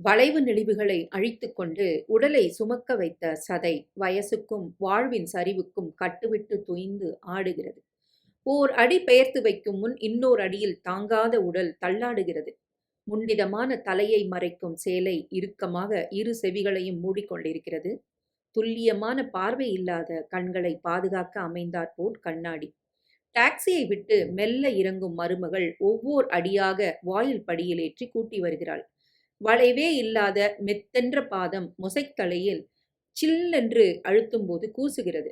வளைவு நெளிவுகளை அழித்துக் கொண்டு உடலை சுமக்க வைத்த சதை வயசுக்கும் வாழ்வின் சரிவுக்கும் கட்டுவிட்டு துய்ந்து ஆடுகிறது. ஓர் அடி பெயர்த்து வைக்கும் முன் இன்னோர் அடியில் தாங்காத உடல் தள்ளாடுகிறது. முண்டிதமான தலையை மறைக்கும் சேலை இறுக்கமாக இரு செவிகளையும் மூடிக்கொண்டிருக்கிறது. துல்லியமான பார்வை இல்லாத கண்களை பாதுகாக்க அமைந்தாற்போல் கண்ணாடி. டாக்ஸியை விட்டு மெல்ல இறங்கும் மருமகள் ஒவ்வொரு அடியாக வாயில் படியிலேற்றி கூட்டி வருகிறாள். வளைவே இல்லாத மெத்தென்ற பாதம் முசைத்தலையில் சில்லென்று அழுத்தும்போது கூசுகிறது.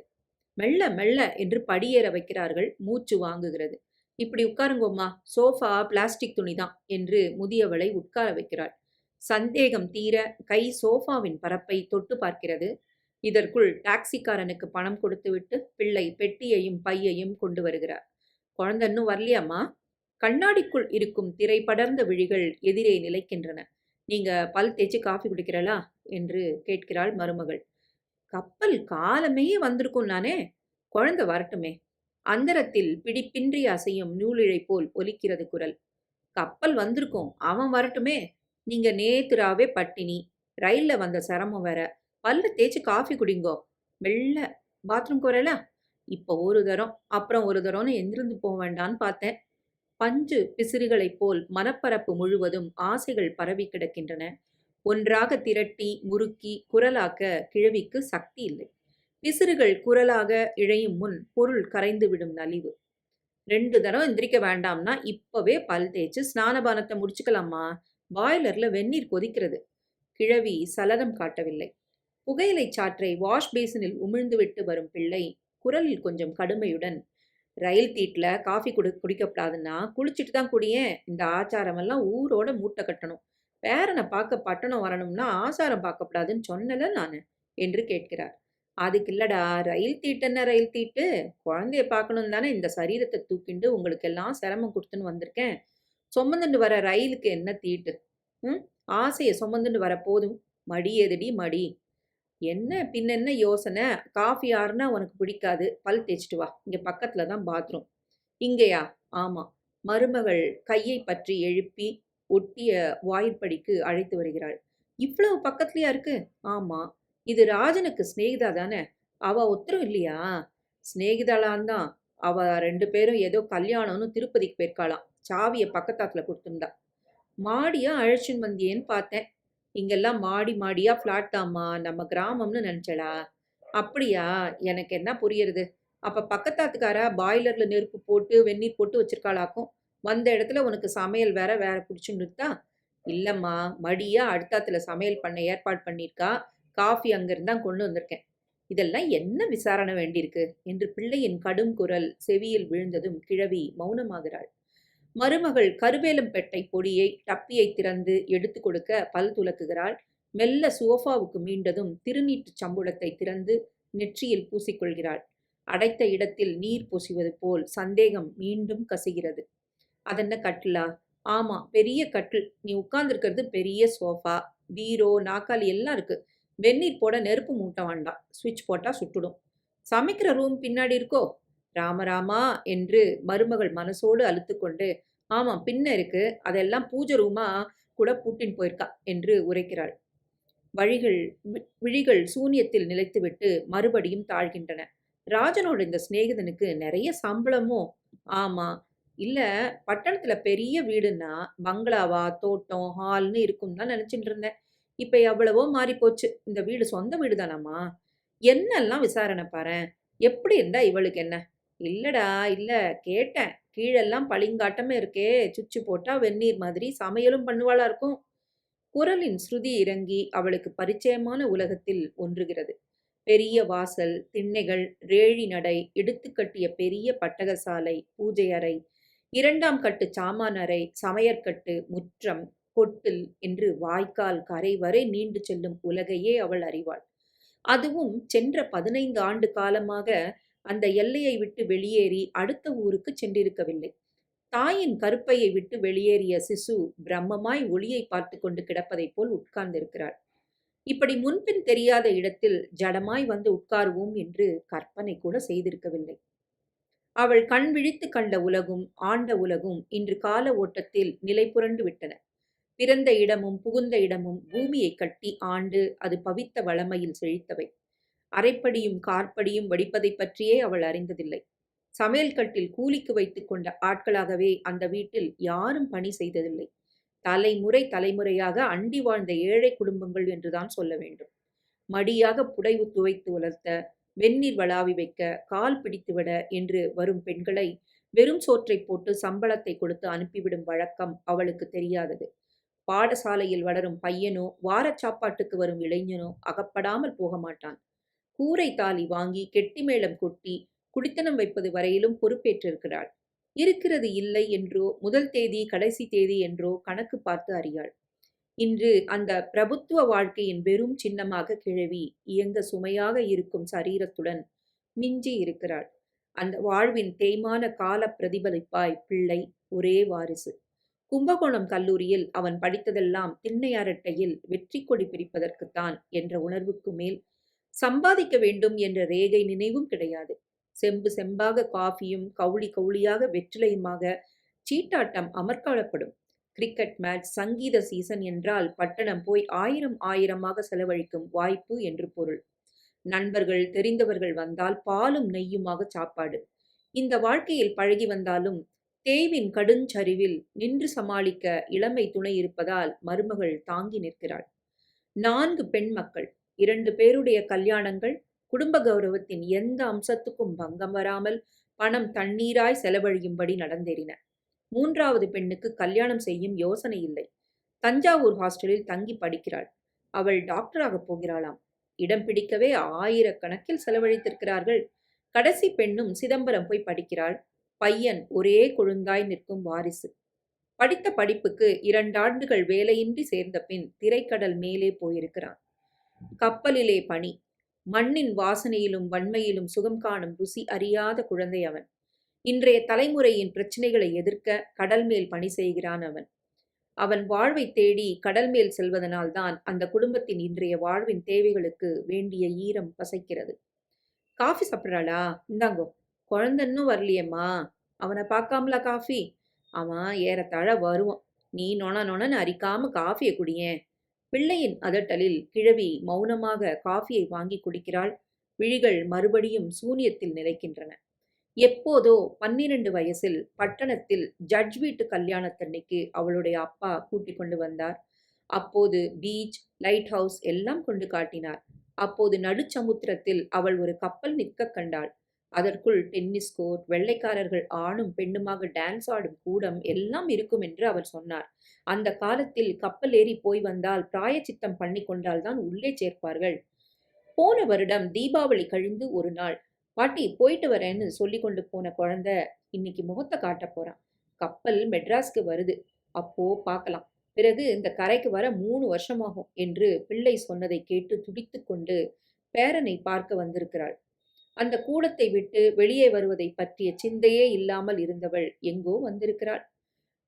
மெல்ல மெல்ல என்று படியேற வைக்கிறார்கள் மூச்சு வாங்குகிறது. இப்படி உட்காருங்கோம்மா சோஃபா பிளாஸ்டிக் துணிதான் என்று முதியவளை உட்கார வைக்கிறாள். சந்தேகம் தீர கை சோஃபாவின் பரப்பை தொட்டு பார்க்கிறது. இதற்குள் டாக்ஸிக்காரனுக்கு பணம் கொடுத்துவிட்டு பிள்ளை பெட்டியையும் பையையும் கொண்டு வருகிறார். குழந்தை இன்னும் வரலையாம்மா? கண்ணாடிக்குள் இருக்கும் திரை படர்ந்த விழிகள் எதிரே நிலைக்கின்றன. நீங்க பல் தேய்ச்சி காஃபி குடிக்கிறலா? என்று கேட்கிறாள் மருமகள். கப்பல் காலமே வந்திருக்கும் நானே. குழந்தை வரட்டுமே. அந்தரத்தில் பிடிப்பின்றி அசையும் நூலிழை போல் ஒலிக்கிறது குரல். கப்பல் வந்திருக்கும். அவன் வரட்டுமே. நீங்க நேத்துராவே பட்டினி. ரயில்ல வந்த சிரமம் வேற. பல்ல தேய்ச்சி காஃபி குடிங்கோ. மெல்ல பாத்ரூம்க்கு வரல? இப்போ ஒரு தரம் அப்புறம் ஒரு தரம்னு எந்திருந்து போக வேண்டான்னு பார்த்தேன். பஞ்சு பிசிறுகளைப் போல் மனப்பரப்பு முழுவதும் ஆசைகள் பரவி கிடக்கின்றன. ஒன்றாக திரட்டி முறுக்கி குரலாக்க கிழவிக்கு சக்தி இல்லை. பிசிறுகள் குரலாக இழையும் முன் பொருள் கரைந்துவிடும் நலிவு. ரெண்டு தரம் எந்திரிக்க வேண்டாம்னா இப்பவே பல் தேய்ச்சு ஸ்நானபானத்தை முடிச்சுக்கலாமா பாய்லர்ல வெந்நீர் கொதிக்கிறது. கிழவி சலனம் காட்டவில்லை. புகையிலை சாற்றை வாஷ் பேசினில் உமிழ்ந்துவிட்டு வரும் பிள்ளை குரலில் கொஞ்சம் கடுமையுடன் ரயில் தீட்டில் காஃபி குடி குடிக்கப்படாதுன்னா குளிச்சுட்டு தான் குடியேன். இந்த ஆச்சாரமெல்லாம் ஊரோட மூட்டை கட்டணும். பேரனை பார்க்க பட்டணம் வரணும்னா ஆசாரம் பார்க்கப்படாதுன்னு சொன்னல நான் என்று கேட்கிறார். அதுக்கு இல்லடா ரயில் தீட்டு என்ன ரயில் தீட்டு குழந்தைய பார்க்கணும் தானே இந்த சரீரத்தை தூக்கிண்டு உங்களுக்கு எல்லாம் சிரமம் கொடுத்துன்னு வந்திருக்கேன். சுமந்துண்டு வர ரயிலுக்கு என்ன தீட்டு ம் ஆசையை சுமந்துண்டு வர போதும். மடி எதுடி மடி. என்ன பின்னென்ன யோசனை? காஃபி ஆறுனா உனக்கு பிடிக்காது. பல் தேய்ச்சிட்டு வா. இங்கே பக்கத்தில் தான் பாத்ரூம் இங்கேயா? ஆமாம் மருமகள் கையை பற்றி எழுப்பி ஒட்டிய வாயிற்படிக்கு அழைத்து வருகிறாள். இவ்வளவு பக்கத்துலையா இருக்கு? ஆமாம் இது ராஜனுக்கு சிநேகிதா தானே? அவ உத்தரவு இல்லையா? சிநேகிதாளான் தான். அவ ரெண்டு பேரும் ஏதோ கல்யாணம்னு திருப்பதிக்கு போயிருக்காளாம். சாவியை பக்கத்தாத்துல கொடுத்துருந்தா. மாடியா அழைச்சின்னு வந்தியேன்னு பார்த்தேன். இங்கெல்லாம் மாடி மாடியா ஃப்ளாட்டாமா நம்ம கிராமம்னு நினச்சடா. அப்படியா? எனக்கு என்ன புரியுறது? அப்போ பக்கத்தாத்துக்காரா பாய்லர்ல நெருப்பு போட்டு வெந்நீர் போட்டு வச்சிருக்காளாக்கும். வந்த இடத்துல உனக்கு சமையல் வேற வேற பிடிச்சுன்னுட்டா இல்லைம்மா மடியா அடுத்தாத்துல சமையல் பண்ண ஏற்பாடு பண்ணியிருக்கா. காஃபி அங்கிருந்தான் கொண்டு வந்திருக்கேன். இதெல்லாம் என்ன விசாரணை வேண்டியிருக்கு? என்று பிள்ளையின் கடும் குரல் செவியில் விழுந்ததும் கிழவி மௌனமாகிறாள். மருமகள் கருவேலம்பெட்டை பொடியை டப்பியை திறந்து எடுத்து கொடுக்க பல் துலக்குகிறாள். மெல்ல சோஃபாவுக்கு மீண்டதும் திருநீட்டு சம்புளத்தை திறந்து நெற்றியில் பூசிக்கொள்கிறாள். அடைத்த இடத்தில் நீர் பொசிவது போல் சந்தேகம் மீண்டும் கசுகிறது. அதென்ன கட்டிலா? ஆமா பெரிய கட்டில். நீ உட்கார்ந்துருக்கிறது பெரிய சோஃபா பீரோ நாக்காளி எல்லாம் இருக்கு. வெந்நீர் போட நெருப்பு மூட்ட வேண்டாம். சுவிட்ச் போட்டா சுட்டுடும். சமைக்கிற ரூம் பின்னாடி இருக்கோ? ராமராமா என்று மருமகள் மனசோடு அழுத்துக்கொண்டு ஆமாம் பின்ன இருக்கு. அதெல்லாம் பூஜை ரூமா? கூட பூட்டின் போயிருக்கா? என்று உரைக்கிறாள். வழிகள் விழிகள் சூனியத்தில் நிலைத்துவிட்டு மறுபடியும் தாழ்கின்றன. ராஜனோட இந்த சிநேகிதனுக்கு நிறைய சம்பளமோ? ஆமா. இல்ல பட்டணத்துல பெரிய வீடுன்னா பங்களாவா தோட்டம் ஹால்னு இருக்கும் தான் நினைச்சிட்டு இருந்தேன். இப்ப எவ்வளவோ மாறி போச்சு இந்த வீடு சொந்த வீடு தானாமா என்னெல்லாம் விசாரணை பாரு எப்படி இருந்தா இவளுக்கு என்ன? இல்லடா இல்ல. கேட்டேன். கீழெல்லாம் பளிங்காட்டமே இருக்கே. சுச்சு போட்டா வெந்நீர் மாதிரி சமையலும் பண்ணுவாளா இருக்கும். குரலின் ஸ்ருதி இறங்கி அவளுக்கு பரிச்சயமான உலகத்தில் ஒன்றுகிறது. பெரிய வாசல் திண்ணைகள் ரேழி நடை எடுத்துக்கட்டிய பெரிய பட்டகசாலை பூஜை அறை இரண்டாம் கட்டு சாமான் அறை சமையற்கட்டு முற்றம் கொட்டில் என்று வாய்க்கால் கரை வரை நீண்டு செல்லும் உலகையே அவள் அறிவாள். அதுவும் சென்ற பதினைந்து ஆண்டு காலமாக அந்த எல்லையை விட்டு வெளியேறி அடுத்த ஊருக்கு சென்றிருக்கவில்லை. தாயின் கருப்பையை விட்டு வெளியேறிய சிசு பிரம்மமாய் ஒளியை பார்த்து கொண்டு கிடப்பதைப் போல் உட்கார்ந்திருக்கிறாள். இப்படி முன்பின் தெரியாத இடத்தில் ஜடமாய் வந்து உட்காருவோம் என்று கற்பனை கூட செய்திருக்கவில்லை. அவள் கண் விழித்து கண்ட உலகும் ஆண்ட உலகும் இன்று கால ஓட்டத்தில் நிலை புரண்டு விட்டன. பிறந்த இடமும் புகுந்த இடமும் பூமியை கட்டி ஆண்டு அது பவித்த வளமையில் செழித்தவை. அரைப்படியும் கார்படியும் வடிப்பதைப் பற்றியே அவள் அறிந்ததில்லை. சமையல் கட்டில் கூலிக்கு வைத்துக் கொண்ட ஆட்களாகவே அந்த வீட்டில் யாரும் பணி செய்ததில்லை. தலைமுறை தலைமுறையாக அண்டி வாழ்ந்த ஏழை குடும்பங்கள் என்றுதான் சொல்ல வேண்டும். மடியாக புடைவு துவைத்து வளர்த்த வெந்நீர் வளாவி வைக்க கால் பிடித்துவிட என்று வரும் பெண்களை வெறும் சோற்றை போட்டு சம்பளத்தை கொடுத்து அனுப்பிவிடும் வழக்கம் அவளுக்கு தெரியாதது. பாடசாலையில் வளரும் பையனோ வாரச் சாப்பாட்டுக்கு வரும் இளைஞனோ அகப்படாமல் போக மாட்டான் கூரை தாலி வாங்கி கெட்டி மேளம் கொட்டி குடித்தனம் வைப்பது வரையிலும் பொறுப்பேற்றிருக்கிறாள். இருக்கிறது இல்லை என்றோ முதல் தேதி கடைசி தேதி என்றோ கணக்கு பார்த்து அறியாள். இன்று அந்த பிரபுத்துவ வாழ்க்கையின் வெறும் சின்னமாக கிழவி இயங்க சுமையாக இருக்கும் சரீரத்துடன் மிஞ்சி இருக்கிறாள். அந்த வாழ்வின் தேய்மான கால பிரதிபலிப்பாய் பிள்ளை ஒரே வாரிசு. கும்பகோணம் கல்லூரியில் அவன் படித்ததெல்லாம் திண்ணையாரட்டையில் வெற்றி கொடி பிரிப்பதற்குத்தான் என்ற உணர்வுக்கு மேல் சம்பாதிக்க வேண்டும் என்ற ரேகை நினைவும் கிடையாது. செம்பு செம்பாக காஃபியும் கவுளி கவுளியாக வெற்றிலையுமாக சீட்டாட்டம் அமர்க்காலப்படும். கிரிக்கெட் மேட்ச் சங்கீத சீசன் என்றால் பட்டணம் போய் ஆயிரம் ஆயிரமாக செலவழிக்கும் வாய்ப்பு என்று பொருள். நண்பர்கள் தெரிந்தவர்கள் வந்தால் பாலும் நெய்யுமாக சாப்பாடு. இந்த வாழ்க்கையில் பழகி வந்தாலும் தேவின் கடுஞ்சரிவில் நின்று சமாளிக்க இளமை துணை இருப்பதால் மருமகள் தாங்கி நிற்கிறாள். நான்கு பெண் மக்கள். இரண்டு பேருடைய கல்யாணங்கள் குடும்ப கௌரவத்தின் எந்த அம்சத்துக்கும் பங்கம் வராமல் பணம் தண்ணீராய் செலவழியும்படி நடந்தேறின. மூன்றாவது பெண்ணுக்கு கல்யாணம் செய்யும் யோசனை இல்லை. தஞ்சாவூர் ஹாஸ்டலில் தங்கி படிக்கிறாள். அவள் டாக்டராக போகிறாளாம். இடம் பிடிக்கவே ஆயிரக்கணக்கில் செலவழித்திருக்கிறார்கள். கடைசி பெண்ணும் சிதம்பரம் போய் படிக்கிறாள். பையன் ஒரே கொழுந்தாய் நிற்கும் வாரிசு. படித்த படிப்புக்கு இரண்டாண்டுகள் வேலையின்றி சேர்ந்த பின் திரைக்கடல் மேலே போயிருக்கிறான். கப்பலிலே பணி. மண்ணின் வாசனையிலும் வன்மையிலும் சுகம் காணும் ருசி அறியாத குழந்தை அவன். இன்றைய தலைமுறையின் பிரச்சனைகளை எதிர்க்க கடல் மேல் பணி செய்கிறான் அவன். அவன் வாழ்வை தேடி கடல் மேல் செல்வதனால்தான் அந்த குடும்பத்தின் இன்றைய வாழ்வின் தேவைகளுக்கு வேண்டிய ஈரம் பசைக்கிறது. காஃபி சாப்பிட்றாளா? இந்தாங்கோ. குழந்தன்னும் வரலையம்மா. அவனை பார்க்காமலா காஃபி? அவன் ஏறத்தாழ வருவான். நீ நொண நொணன்னு அரிக்காம காஃபியை குடியேன். பிள்ளையின் அதட்டலில் கிழவி மௌனமாக காஃபியை வாங்கி குடிக்கிறாள். விழிகள் மறுபடியும் சூனியத்தில் நிலைக்கின்றன. எப்போதோ பன்னிரண்டு வயசில் பட்டணத்தில் ஜட்ஜ் வீட்டு கல்யாணத்தன்னைக்கு அவளுடைய அப்பா கூட்டிக் கொண்டு வந்தார். அப்போது பீச் லைட் ஹவுஸ் எல்லாம் கொண்டு காட்டினார். அப்போது நடுச்சமுத்திரத்தில் அவள் ஒரு கப்பல் நிற்க கண்டாள். அதற்குள் டென்னிஸ் கோர்ட் வெள்ளைக்காரர்கள் ஆணும் பெண்ணுமாக டான்ஸ் ஆடும் கூடம் எல்லாம் இருக்கும் என்று அவர் சொன்னார். அந்த காலத்தில் கப்பல் ஏறி போய் வந்தால் பிராயச்சித்தம் பண்ணி கொண்டால்தான் உள்ளே சேர்ப்பார்கள். போன வருடம் தீபாவளி கழிந்து ஒரு நாள் பாட்டி போயிட்டு வரேன்னு சொல்லி கொண்டு போன குழந்த இன்னைக்கு முகத்தை காட்ட போறான். கப்பல் மெட்ராஸ்க்கு வருது. அப்போ பார்க்கலாம். பிறகு இந்த கரைக்கு வர மூணு வருஷமாகும் என்று பிள்ளை சொன்னதை கேட்டு துடித்து கொண்டு பேரனை பார்க்க வந்திருக்கிறாள். அந்த கூடத்தை விட்டு வெளியே வருவதை பற்றிய சிந்தையே இல்லாமல் இருந்தவள் எங்கோ வந்திருக்கிறாள்.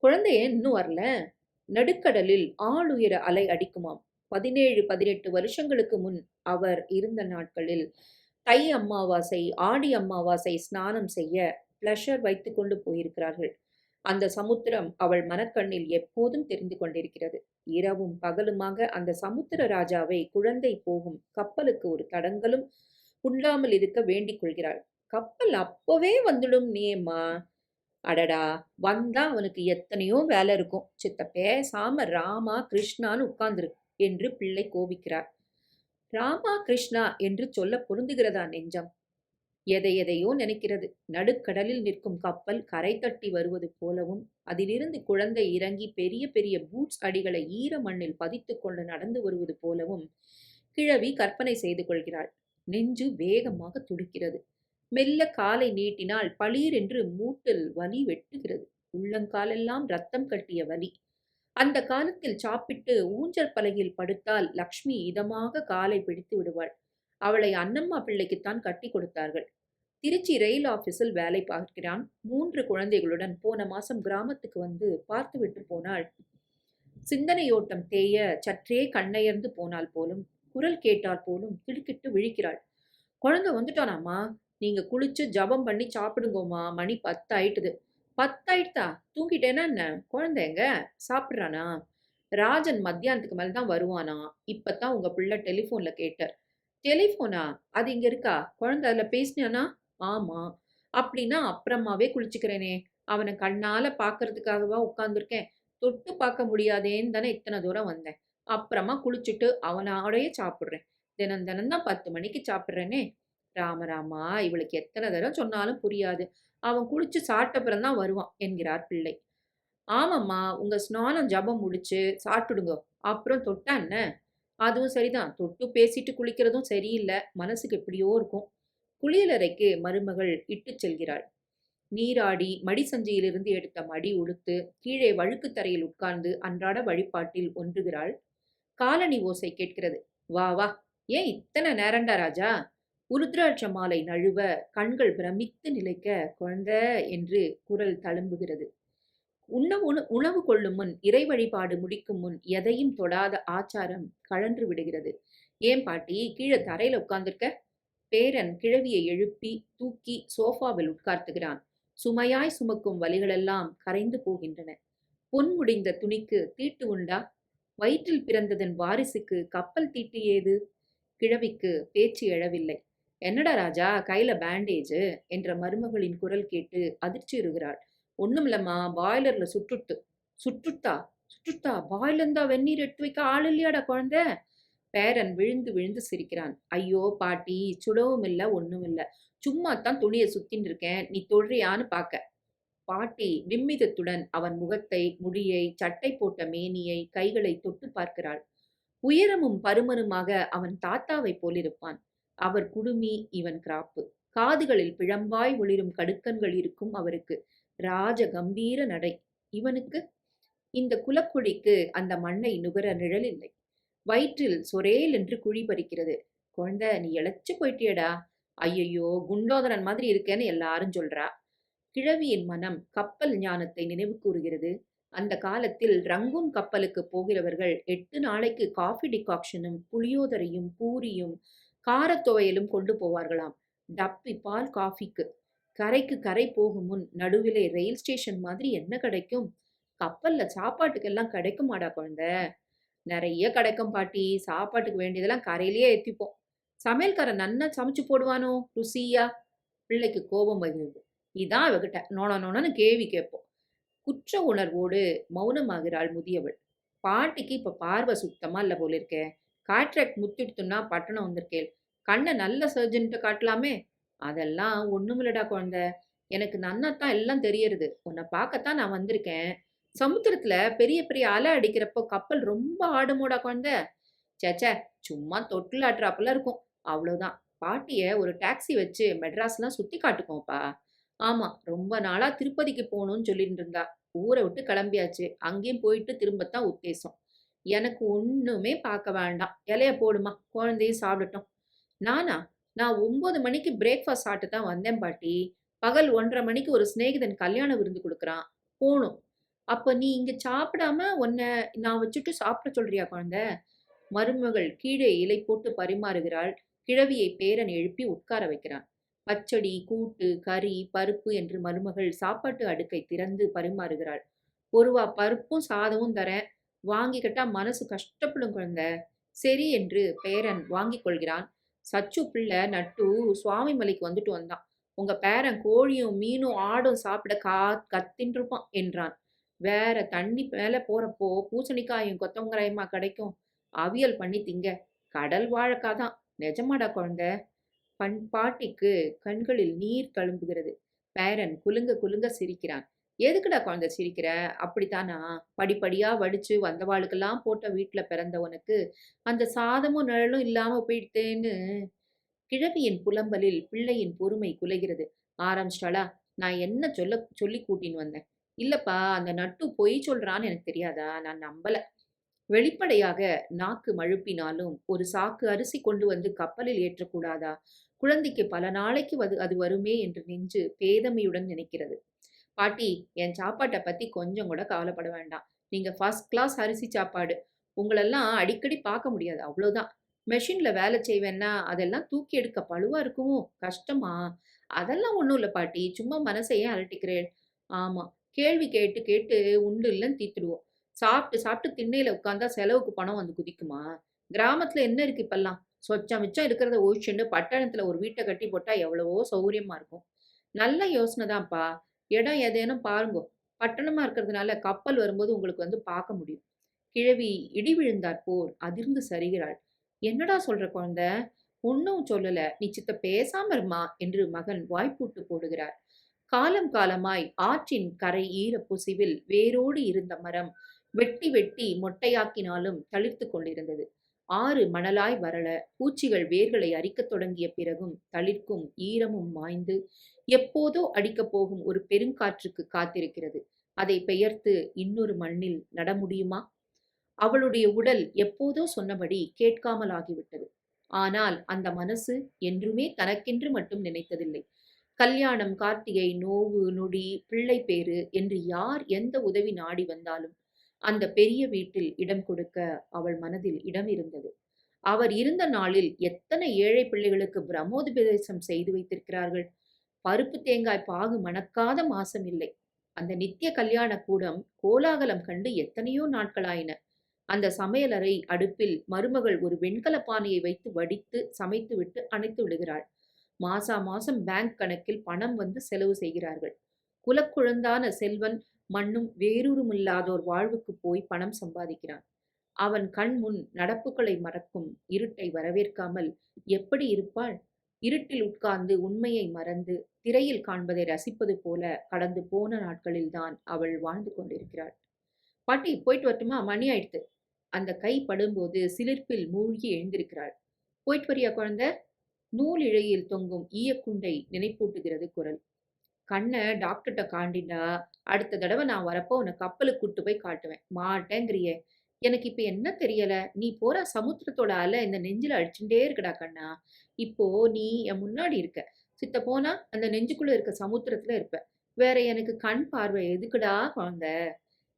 குழந்தைய இன்னும் வரல. நடுக்கடலில் ஆளுயர அலை அடிக்குமாம். பதினேழு பதினெட்டு வருஷங்களுக்கு முன் அவர் இருந்த நாட்களில் தை அம்மாவாசை ஆடி அம்மாவாசை ஸ்நானம் செய்ய பிளஷர் வைத்து கொண்டு போயிருக்கிறார்கள். அந்த சமுத்திரம் அவள் மனக்கண்ணில் எப்போதும் தெரிந்து கொண்டிருக்கிறது. இரவும் பகலுமாக அந்த சமுத்திர ராஜாவை குழந்தை போகும் கப்பலுக்கு ஒரு தடங்களும் உண்டாமல் இருக்க வேண்டிக் கொள்கிறாள். கப்பல் அப்போவே வந்துடும் நீம்மா அடடா வந்தா அவனுக்கு எத்தனையோ வேலை இருக்கும். சித்த பேசாம ராமா கிருஷ்ணான்னு உட்கார்ந்துரு என்று பிள்ளை கோபிக்கிறார் ராமா கிருஷ்ணா என்று சொல்ல பொருந்துகிறதா நெஞ்சம்? எதை எதையோ நினைக்கிறது. நடுக்கடலில் நிற்கும் கப்பல் கரை தட்டி வருவது போலவும் அதிலிருந்து குழந்தை இறங்கி பெரிய பெரிய பூட்ஸ் அடிகளை ஈர மண்ணில் பதித்து கொண்டு நடந்து வருவது போலவும் கிழவி கற்பனை செய்து கொள்கிறாள். நெஞ்சு வேகமாக துடிக்கிறது. மெல்ல காலை நீட்டினால் பளீர் என்று மூட்டில் வலி வெட்டுகிறது. உள்ளங்காலெல்லாம் ரத்தம் கட்டிய வலி. அந்த காலத்தில் சாப்பிட்டு ஊஞ்சல் பலகையில் படுத்தால் லக்ஷ்மி இதமாக காலை பிடித்து விடுவாள். அவளை அன்னம்மா பிள்ளைக்குத்தான் கட்டி கொடுத்தார்கள். திருச்சி ரயில் ஆபீஸில் வேலை பார்க்கிறான். மூன்று குழந்தைகளுடன் போன மாசம் கிராமத்துக்கு வந்து பார்த்துவிட்டு போனாள். சிந்தனையோட்டம் தேய சற்றே கண்ணயர்ந்து போனால் போலும் குரல் கேட்டால் போலும் திடுக்கிட்டு விழிக்கிறாள் குழந்தை வந்துட்டானாம்மா நீங்க குளிச்சு ஜெபம் பண்ணி சாப்பிடுங்கோமா மணி 10 ஆயிட்டுது. 10 ஆயிடுதா? தூங்கிட்டேனா என்ன? குழந்தை எங்க? ராஜன் மத்தியானத்துக்கு மேல தான் வருவானா இப்பதான் உங்க பிள்ளை டெலிஃபோன்ல கேட்டார். டெலிஃபோனா? அது இங்க இருக்கா? குழந்தை அதுல பேசினானா? ஆமா. அப்படின்னா அப்புறமாவே குளிச்சுக்கிறேனே. அவனை கண்ணால பார்க்கறதுக்காகவா உட்காந்துருக்கேன் தொட்டு பார்க்க முடியாதேன்னு தானே இத்தனை தூரம் வந்தேன். அப்புறமா குளிச்சுட்டு அவனோடயே சாப்பிட்றேன் தினம் தினம் தான் 10 மணிக்கு சாப்பிட்றேனே ராமராமா இவளுக்கு எத்தனை தடவை சொன்னாலும் புரியாது. அவன் குளிச்சு சாப்பிட்டப்புறம் தான் வருவான் என்கிறார் பிள்ளை. ஆமாம்மா. உங்க ஸ்நானம் ஜெபம் முடிச்சு சாப்பிட்டுடுங்கோ. அப்புறம் தொட்டா என்ன? அதுவும் சரிதான். தொட்டு பேசிட்டு குளிக்கிறதும் சரியில்லை மனசுக்கு எப்படியோ இருக்கும். குளியலறைக்கு மருமகள் இட்டு செல்கிறாள். நீராடி மடிசஞ்சியிலிருந்து எடுத்த மடி உடுத்து கீழே வழுக்கு தரையில் உட்கார்ந்து அன்றாட வழிபாட்டில் ஒன்றுகிறாள். காலணி ஓசை கேட்கிறது. வா வா. ஏன் இத்தனை நேரண்டா ராஜா? உருத்ராட்ச மாலை நழுவ கண்கள் பிரமித்து நிலைக்க குழந்த என்று குரல் தழும்புகிறது. உணவு உணவு கொள்ளும் முன் இறை வழிபாடு முடிக்கும் முன் எதையும் தொடாத ஆச்சாரம் கழன்று விடுகிறது. ஏன் பாட்டி கீழே தரையில உட்கார்ந்திருக்க? பேரன் கிழவியை எழுப்பி தூக்கி சோஃபாவில் உட்கார்த்துகிறான். சுமையாய் சுமக்கும் வலிகளெல்லாம் கரைந்து போகின்றன. பொன் முடிந்த துணிக்கு தீட்டு உண்டா? வயிற்றில் பிறந்ததன் வாரிசுக்கு கப்பல் தீட்டு ஏது? கிழவிக்கு பேச்சு எழவில்லை. என்னடா ராஜா கையில பேண்டேஜு என்ற மருமகளின் குரல் கேட்டு அதிர்ச்சி அதிர்ச்சியுறுகிறாள். ஒண்ணுமில்லம்மா பாய்லர்ல சுற்றுட்டு சுற்றுத்தா சுற்றுத்தா பாய்லந்தா வெந்நீர் எடுத்து வைக்க ஆள் இல்லையாடா குழந்த? பேரன் விழுந்து விழுந்து சிரிக்கிறான். ஐயோ பாட்டி சுடவும் இல்லை ஒன்றும் இல்லை சும்மா தான் துணியை சுத்தின்னு இருக்கேன். நீ தொடுறியான்னு பார்க்க பாட்டி விம்மிதத்துடன் அவன் முகத்தை, முடியை, சட்டை போட்ட மேனியை, கைகளை தொட்டு பார்க்கிறாள். உயரமும் பருமனுமாக அவன் தாத்தாவைப் போலிருப்பான். அவர் குடுமி இவன் கிராப்பு. காதுகளில் பிழம்பாய் ஒளிரும் கடுக்கன்கள் இருக்கும் அவருக்கு. ராஜ கம்பீர நடை. இவனுக்கு? இந்த குலக்குழிக்கு அந்த மண்ணை நுகர நிழலில்லை. வயிற்றில் சொரேல் என்று குழி பறிக்கிறது. குழந்தை நீ இழைச்சு போயிட்டியடா ஐயையோ குண்டோதரன் மாதிரி இருக்கேன்னு எல்லாரும் சொல்றா. கிழவியின் மனம் கப்பல் ஞானத்தை நினைவு கூறுகிறது. அந்த காலத்தில் ரங்கூன் கப்பலுக்கு போகிறவர்கள் எட்டு நாளைக்கு காஃபி டிகாக்ஷனும் புளியோதரையும் பூரியும் காரத்துவையலும் கொண்டு போவார்களாம். டப்பி பால் காஃபிக்கு. கரைக்கு கரை போகும் முன் நடுவிலே ரயில் ஸ்டேஷன் மாதிரி என்ன கிடைக்கும்? கப்பல்ல சாப்பாட்டுக்கெல்லாம் கிடைக்குமாடா குழந்தை நிறைய கிடைக்கும் பாட்டி. சாப்பாட்டுக்கு வேண்டியதெல்லாம் கரையிலேயே ஏற்றிப்போம் சமையல்காரன் நன்னா சமைச்சு போடுவானோ ருசியா? பிள்ளைக்கு கோபம் வருகிறது. இதான் இவகிட்ட நோன நொணன்னு கேள்வி கேட்போம். குற்ற உணர்வோடு மௌனமாகிறாள் முதியவள். பாட்டிக்கு இப்ப பார்வை சுத்தமா இல்ல போலிருக்கே. காட்ராக்ட் முத்திடுத்துன்னா பட்டணம் வந்திருக்கேள். கண்ணை நல்ல சர்ஜன்ட்ட காட்டலாமே. அதெல்லாம் ஒன்றுமில்லடா குழந்த. எனக்கு நன்னாத்தான் எல்லாம் தெரியறது. உன்னை பார்க்கத்தான் நான் வந்திருக்கேன். சமுத்திரத்துல பெரிய பெரிய அலை அடிக்கிறப்போ கப்பல் ரொம்ப ஆடுமோடா குழந்த? சேச்சே சும்மா தொட்டிலாட்டுறாப்புல இருக்கும். அவ்வளோதான். பாட்டிய ஒரு டாக்ஸி வச்சு மெட்ராஸ்லாம் சுற்றி காட்டுக்கோப்பா ஆமா ரொம்ப நாளா திருப்பதிக்கு போகணும்னு சொல்லிட்டு இருந்தா. ஊரை விட்டு கிளம்பியாச்சு. அங்கேயும் போயிட்டு திரும்பத்தான் உத்தேசம். எனக்கு ஒண்ணுமே பார்க்க வேண்டாம். இலைய போடுமா. குழந்தையும் சாப்பிடட்டும். நானா? நான் ஒன்பது மணிக்கு பிரேக்ஃபாஸ்ட் சாப்பிட்டு தான் வந்தேன் பாட்டி. பகல் 1:30 மணிக்கு ஒரு சிநேகிதன் கல்யாண விருந்து கொடுக்குறான் போகணும் அப்போ நீ இங்கே சாப்பிடாம உன்னை நான் வச்சுட்டு சாப்பிட சொல்றியா குழந்த? மருமகள் கீழே இலை போட்டு பரிமாறுகிறாள். கிழவியை பேரன் எழுப்பி உட்கார வைக்கிறான். பச்சடி, கூட்டு, கறி, பருப்பு என்று மருமகள் சாப்பாட்டு அடுக்கை திறந்து பரிமாறுகிறாள். ஒருவா பருப்பும் சாதமும் தரேன். வாங்கிக்கிட்டா மனசு கஷ்டப்படும் குழந்த. சரி என்று பேரன் வாங்கி கொள்கிறான். சச்சு பிள்ளை நட்டு சுவாமி மலைக்கு வந்துட்டு வந்தான். உங்க பேரன் கோழியும் மீனும் ஆடும் சாப்பிட கா கத்தின்னு இருப்பான் என்றான். வேற தண்ணி மேல போறப்போ பூசணிக்காயும் கொத்தவரங்காயுமா கிடைக்கும். அவியல் பண்ணி திங்க. கடல் வாழைக்காய் தான். நிஜமாடா குழந்தை பண் பாட்டிக்கு கண்களில் நீர் கழும்புகிறது பேரன் குலுங்க குலுங்க சிரிக்கிறான். எதுக்குடா குழந்தை சிரிக்கிற? அப்படித்தானா? படிப்படியா வடிச்சு வந்தவாளுக்கெல்லாம் போட்ட வீட்டில் பிறந்த உனக்கு அந்த சாதமும் நிழலும் இல்லாம போயிடுத்தேன்னு கிழவியின் புலம்பலில் பிள்ளையின் பொறுமை குலைகிறது. ஆரம்பிச்சிட்டாளா? நான் என்ன சொல்ல சொல்லி கூட்டின்னு வந்தேன். இல்லப்பா அந்த நட்டு பொய் சொல்றான்னு எனக்கு தெரியாதா? நான் நம்பல. வெளிப்படையாக நாக்கு மழுப்பினாலும் ஒரு சாக்கு அரிசி கொண்டு வந்து கப்பலில் ஏற்றக்கூடாதா? குழந்தைக்கு பல நாளைக்கு அது அது வருமே என்று நெஞ்சு பேதமையுடன் நினைக்கிறது. பாட்டி என் சாப்பாட்டை பத்தி கொஞ்சம் கூட கவலைப்பட வேண்டாம். நீங்க ஃபர்ஸ்ட் கிளாஸ் அரிசி சாப்பாடு. உங்களெல்லாம் அடிக்கடி பார்க்க முடியாது. அவ்வளோதான். மெஷின்ல வேலை செய்வேன்னா, அதெல்லாம் தூக்கி எடுக்க பழுவாக இருக்குமோ? கஷ்டமா? அதெல்லாம் ஒன்றும் இல்லை பாட்டி. சும்மா மனசையே ஏன் அலட்டிக்கிறேள்? ஆமா. கேள்வி கேட்டு கேட்டு உண்டு இல்லைன்னு தீத்துடுவோம். சாப்பிட்டு சாப்பிட்டு திண்ணையில உட்கார்ந்தா செலவுக்கு பணம் வந்து குதிக்குமா? கிராமத்துல என்ன இருக்கு இப்பல்லாம்? சொச்சம் மிச்சம் இருக்கிறத ஒழிச்சுண்டு பட்டணத்துல ஒரு வீட்டை கட்டி போட்டா எவ்வளவோ சௌகரியமா இருக்கும். நல்ல யோசனை தான்ப்பா. இடம் எதேனும் பாருங்க பட்டணமா இருக்கிறதுனால கப்பல் வரும்போது உங்களுக்கு வந்து பார்க்க முடியும். கிழவி இடி விழுந்தாற்போல் அதிர்ந்து சரிகிறாள். என்னடா சொல்ற குழந்தை? ஒண்ணும் சொல்லல. நீ சித்த பேசாம இருமா என்று மகன் வாய்ப்பூட்டு போடுகிறார். காலம் காலமாய் ஆற்றின் கரை ஈர பொசிவில் வேரோடு இருந்த மரம் வெட்டி வெட்டி மொட்டையாக்கினாலும் தளிர்த்து கொண்டிருந்தது. ஆறு மணலாய் வரல பூச்சிகள் வேர்களை அரிக்கத் தொடங்கிய பிறகும் தளிர்க்கும் ஈரமும் மாய்ந்து, எப்போதோ அடிக்கப் போகும் ஒரு பெருங்காற்றுக்கு காத்திருக்கிறது. அதை பெயர்த்து இன்னொரு மண்ணில் நட முடியுமா? அவளுடைய உடல் எப்போதோ சொன்னபடி கேட்காமலாகிவிட்டது. ஆனால் அந்த மனசு என்றுமே தனக்கென்று மட்டும் நினைத்ததில்லை. கல்யாணம், கார்த்திகை, நோவு, நொடி, பிள்ளை பேரு என்று யார் எந்த உதவி நாடி வந்தாலும் அந்த பெரிய வீட்டில் இடம் கொடுக்க அவள் மனதில் இடம் இருந்தது. அவர் இருந்த நாளில் எத்தனை ஏழை பிள்ளைகளுக்கு பிரம்மோபதேசம் செய்து வைத்திருக்கிறார்கள். பருப்பு தேங்காய் பாகு மணக்காத மாசம் இல்லை. அந்த நித்திய கல்யாண கூடம் கோலாகலம் கண்டு எத்தனையோ நாட்களாயின. அந்த சமையலறை அடுப்பில் மருமகள் ஒரு வெண்கல பானையை வைத்து வடித்து சமைத்துவிட்டு அணைத்து விடுகிறாள். மாசா மாசம் பேங்க் கணக்கில் பணம் வந்து செலவு செய்கிறார்கள். குலக்குழந்தான செல்வன் மண்ணும் வேரூருமில்லாதோர் வாழ்வுக்குப் போய் பணம் சம்பாதிக்கிறான். அவன் கண் முன் நடப்புகளை மறக்கும் இருட்டை வரவேற்காமல் எப்படி இருப்பாள்? இருட்டில் உட்கார்ந்து உண்மையை மறந்து, திரையில் காண்பதை ரசிப்பது போல கடந்து போன நாட்களில்தான் அவள் வாழ்ந்து கொண்டிருக்கிறாள். பாட்டி போயிட்டு வரட்டுமா? மணி ஆயிடுத்து. அந்த கை படும்போது சிலிர்ப்பில் மூழ்கி எழுந்திருக்கிறாள். போயிட்டு வரியா குழந்த நூல் இழையில் தொங்கும் ஈயக்குண்டை நினைப்பூட்டுகிறது குரல். கண்ண டாக்டர்கிட்ட காண்டினா அடுத்த தடவ நான் வரப்போ உன்ன கப்பலுக்கு கூட்டு போய் காட்டுவேன். மாட்டேங்கிறியே! எனக்கு இப்ப என்ன தெரியல. நீ போற சமுத்திரத்தோட அலை இந்த நெஞ்சில அடிச்சுண்டே இருக்கடா கண்ணா. இப்போ நீ என் முன்னாடி இருக்க. சித்த போனா அந்த நெஞ்சுக்குள்ள இருக்க சமுத்திரத்துல இருப்ப. வேற எனக்கு கண் பார்வை எதுக்குடா குழந்த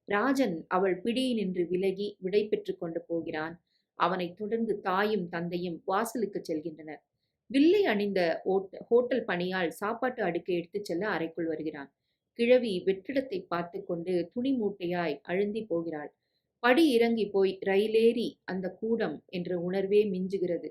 ராஜன் அவள் பிடியினின்று விலகி விடை பெற்றுக் கொண்டு போகிறான். அவனைத் தொடர்ந்து தாயும் தந்தையும் வாசலுக்கு செல்கின்றனர். வில்லை அணிந்த ஓட்ட ஹோட்டல் பணியால் சாப்பாட்டு அடுக்கை எடுத்துச் செல்ல அறைக்குள் வருகிறான். கிழவி வெற்றிடத்தைப் பார்த்து கொண்டு துணி மூட்டையாய் அழுந்தி போகிறாள். படி இறங்கிப் போய் ரயிலேறி அந்தக் கூடம் என்ற உணர்வே மிஞ்சுகிறது.